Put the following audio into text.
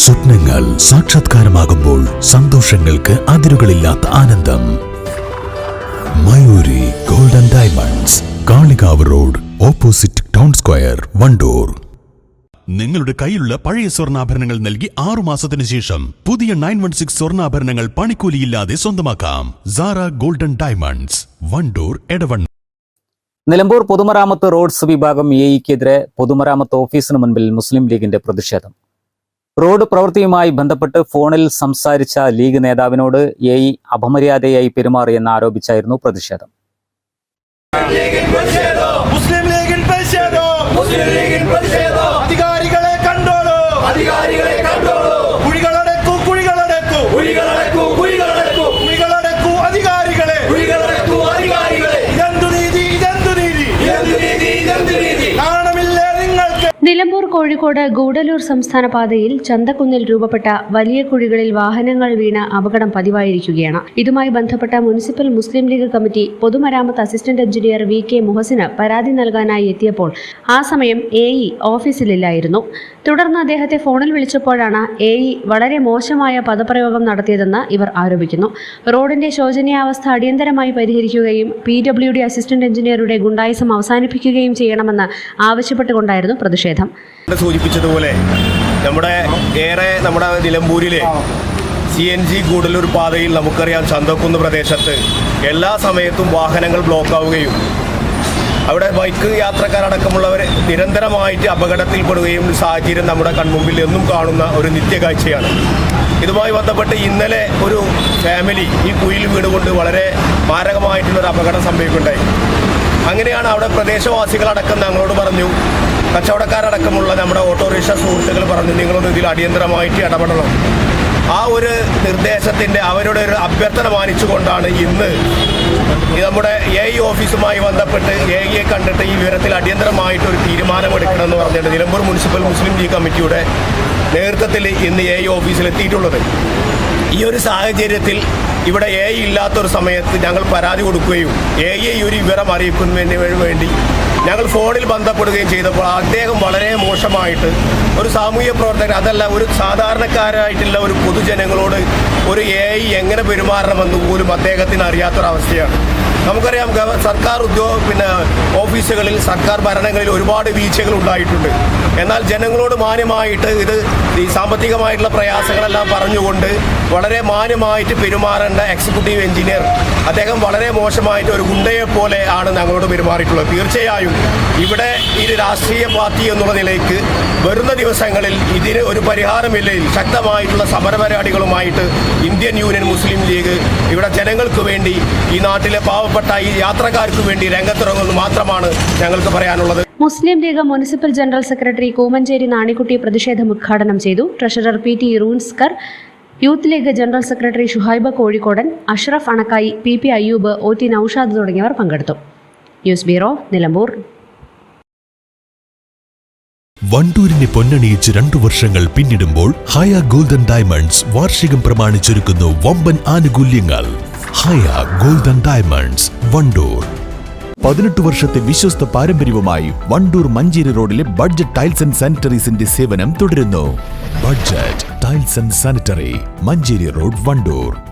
സ്വപ്നങ്ങൾ സാക്ഷാത്കാരമാകുമ്പോൾ സന്തോഷങ്ങൾക്ക് അതിരുകളില്ലാത്ത ആനന്ദം. Mayuri golden diamonds Kalikavu road opposite town square Wandoor. നിങ്ങളുടെ കയ്യിലുള്ള പഴയ സ്വർണാഭരണങ്ങൾ നൽകി ആറു മാസത്തിന് ശേഷം പുതിയ നയൻ വൺ സിക്സ് സ്വർണാഭരണങ്ങൾ പണിക്കൂലിയില്ലാതെ സ്വന്തമാക്കാം. Sara golden diamonds Wandoor Edavanna. Nilambur പൊതുമരാമത്ത് റോഡ്സ് വിഭാഗം എഇക്കെതിരെ പൊതുമരാമത്ത് ഓഫീസിന് മുൻപിൽ മുസ്ലിം ലീഗിന്റെ പ്രതിഷേധം. റോഡ് പ്രവൃത്തിയുമായി ബന്ധപ്പെട്ട് ഫോണിൽ സംസാരിച്ച ലീഗ് നേതാവിനോട് എഇ അപമര്യാദയായി പെരുമാറിയെന്ന് ആരോപിച്ചായിരുന്നു പ്രതിഷേധം. മുസ്ലിം ലീഗിൻ പ്രതിഷേധം. മുസ്ലിം ലീഗിൻ പ്രതിഷേധം. കോഴിക്കോട് ഗൂഡലൂർ സംസ്ഥാന പാതയിൽ ചന്തക്കുന്നിൽ രൂപപ്പെട്ട വലിയ കുഴികളിൽ വാഹനങ്ങൾ വീണ അപകടം പതിവായിരിക്കുകയാണ്. ഇതുമായി ബന്ധപ്പെട്ട മുനിസിപ്പൽ മുസ്ലിം ലീഗ് കമ്മിറ്റി പൊതുമരാമത്ത് അസിസ്റ്റന്റ് എഞ്ചിനീയർ വി കെ മുഹസിന് പരാതി നൽകാനായി എത്തിയപ്പോൾ ആ സമയം എ ഇ ഓഫീസിലില്ലായിരുന്നു. തുടർന്ന് അദ്ദേഹത്തെ ഫോണിൽ വിളിച്ചപ്പോഴാണ് എ ഇ വളരെ മോശമായ പദപ്രയോഗം നടത്തിയതെന്ന് ഇവർ ആരോപിക്കുന്നു. റോഡിന്റെ ശോചനീയാവസ്ഥ അടിയന്തരമായി പരിഹരിക്കുകയും പി ഡബ്ല്യു ഡി അസിസ്റ്റന്റ് എഞ്ചിനീയറുടെ ഗുണ്ടായിസം അവസാനിപ്പിക്കുകയും ചെയ്യണമെന്ന് ആവശ്യപ്പെട്ടുകൊണ്ടായിരുന്നു പ്രതിഷേധം. സൂചിപ്പിച്ചതുപോലെ നമ്മുടെ ഏറെ നമ്മുടെ നിലമ്പൂരിലെ സി എൻ ജി ഗൂഡല്ലൂർ പാതയിൽ നമുക്കറിയാം ചന്തക്കുന്ന് പ്രദേശത്ത് എല്ലാ സമയത്തും വാഹനങ്ങൾ ബ്ലോക്ക് ആവുകയും അവിടെ ബൈക്ക് യാത്രക്കാരടക്കമുള്ളവർ നിരന്തരമായിട്ട് അപകടത്തിൽപ്പെടുകയും സാഹചര്യം നമ്മുടെ കൺമുമ്പിൽ എന്നും കാണുന്ന ഒരു നിത്യകാഴ്ചയാണ്. ഇതുമായി ബന്ധപ്പെട്ട് ഇന്നലെ ഒരു ഫാമിലി ഈ കുയിൽ വീടുകൊണ്ട് വളരെ മാരകമായിട്ടുള്ളൊരു അപകടം സംഭവിക്കുകയുണ്ടായി. അങ്ങനെയാണ് അവിടെ പ്രദേശവാസികളടക്കം ഞങ്ങളോട് പറഞ്ഞു കച്ചവടക്കാരടക്കമുള്ള നമ്മുടെ ഓട്ടോറിക്ഷ സുഹൃത്തുക്കൾ പറഞ്ഞു നിങ്ങളൊന്ന് ഇതിൽ അടിയന്തരമായിട്ട് ഇടപെടണം. ആ ഒരു നിർദ്ദേശത്തിന്റെ അവരുടെ ഒരു അഭ്യർത്ഥന മാനിച്ചുകൊണ്ടാണ് ഇന്ന് നമ്മുടെ എ ഇ ഓഫീസുമായി ബന്ധപ്പെട്ട് എ ഇയെ കണ്ടിട്ട് ഈ വിവരത്തിൽ അടിയന്തരമായിട്ട് ഒരു തീരുമാനമെടുക്കണമെന്ന് പറഞ്ഞിട്ട് നിലമ്പൂർ മുനിസിപ്പൽ മുസ്ലിം ലീഗ് കമ്മിറ്റിയുടെ നേതൃത്വത്തിൽ ഇന്ന് എ ഇ ഓഫീസിൽ എത്തിയിട്ടുള്ളത് ഈ ഒരു സാഹചര്യത്തിൽ ഇവിടെ എ ഇല്ലാത്തൊരു സമയത്ത് ഞങ്ങൾ പരാതി കൊടുക്കുകയും എ ഇ ഒരു വിവരം അറിയിക്കുന്നതിന് വേണ്ടി ഞങ്ങൾ ഫോണിൽ ബന്ധപ്പെടുകയും ചെയ്തപ്പോൾ അദ്ദേഹം വളരെ മോശമായിട്ട് ഒരു സാമൂഹ്യ പ്രവർത്തകൻ അതല്ല ഒരു സാധാരണക്കാരായിട്ടുള്ള ഒരു പൊതുജനങ്ങളോട് ഒരു എ ഐ എങ്ങനെ പെരുമാറണമെന്ന് പോലും അദ്ദേഹത്തിന് അറിയാത്തൊരവസ്ഥയാണ്. നമുക്കറിയാം സർക്കാർ ഉദ്യോഗ പിന്നെ ഓഫീസുകളിൽ സർക്കാർ ഭരണങ്ങളിൽ ഒരുപാട് വീഴ്ചകൾ ഉണ്ടായിട്ടുണ്ട്. എന്നാൽ ജനങ്ങളോട് മാന്യമായിട്ട് ഇത് ഈ സാമ്പത്തികമായിട്ടുള്ള പ്രയാസങ്ങളെല്ലാം പറഞ്ഞുകൊണ്ട് വളരെ മാന്യമായിട്ട് പെരുമാറേണ്ട എക്സിക്യൂട്ടീവ് എഞ്ചിനീയർ അദ്ദേഹം വളരെ മോശമായിട്ട് ഒരു ഗുണ്ടയെ പോലെ ആണ് ഞങ്ങളോട് പെരുമാറിയിട്ടുള്ളത്. തീർച്ചയായും ഇവിടെ ഈ രാഷ്ട്രീയ പാർട്ടി എന്നുള്ള നിലയ്ക്ക് വരുന്ന ദിവസങ്ങളിൽ ഇതിന് ഒരു പരിഹാരമില്ലെങ്കിൽ ശക്തമായിട്ടുള്ള സമരപരിപാടികളുമായിട്ട് ഇന്ത്യൻ യൂണിയൻ മുസ്ലിം ലീഗ് ഇവിടെ ജനങ്ങൾക്ക് വേണ്ടി ഈ നാട്ടിലെ പാവപ്പെട്ട ഈ യാത്രക്കാർക്ക് വേണ്ടി രംഗത്തിറങ്ങുമെന്ന് മാത്രമാണ് ഞങ്ങൾക്ക് പറയാനുള്ളത്. Muslim League municipal general secretary Koomancheri Nanikutty പ്രതിഷേധം ഉദ്ഘാടനം ചെയ്തു. Treasurer P T റൂൺസ്കർ Youth League general secretary Shuhaiba Kozhikodan Ashraf Anakkayi P P Ayyub O T Noushad തുടങ്ങിയവർ പങ്കെടുത്തു. News bureau Nilambur. വണ്ടൂരിനെ പൊന്നണിയിച്ച് രണ്ടു വർഷങ്ങൾ പിന്നിടുമ്പോൾ ഹയ ഗോൾഡൻ ഡയമണ്ട്സ് വാർഷികം പ്രമാണിച്ചൊരുക്കുന്നു വമ്പൻ ആനുകൂല്യങ്ങൾ. Haya golden diamonds Wandoor. പതിനെട്ട് വർഷത്തെ വിശ്വസ്ത പാരമ്പര്യവുമായി വണ്ടൂർ മഞ്ചേരി റോഡിലെ ബഡ്ജറ്റ് ടൈൽസ് ആൻഡ് സാനിറ്ററീസിന്റെ സേവനം തുടരുന്നു. Budget tiles and sanitary Manjeri road Wandoor.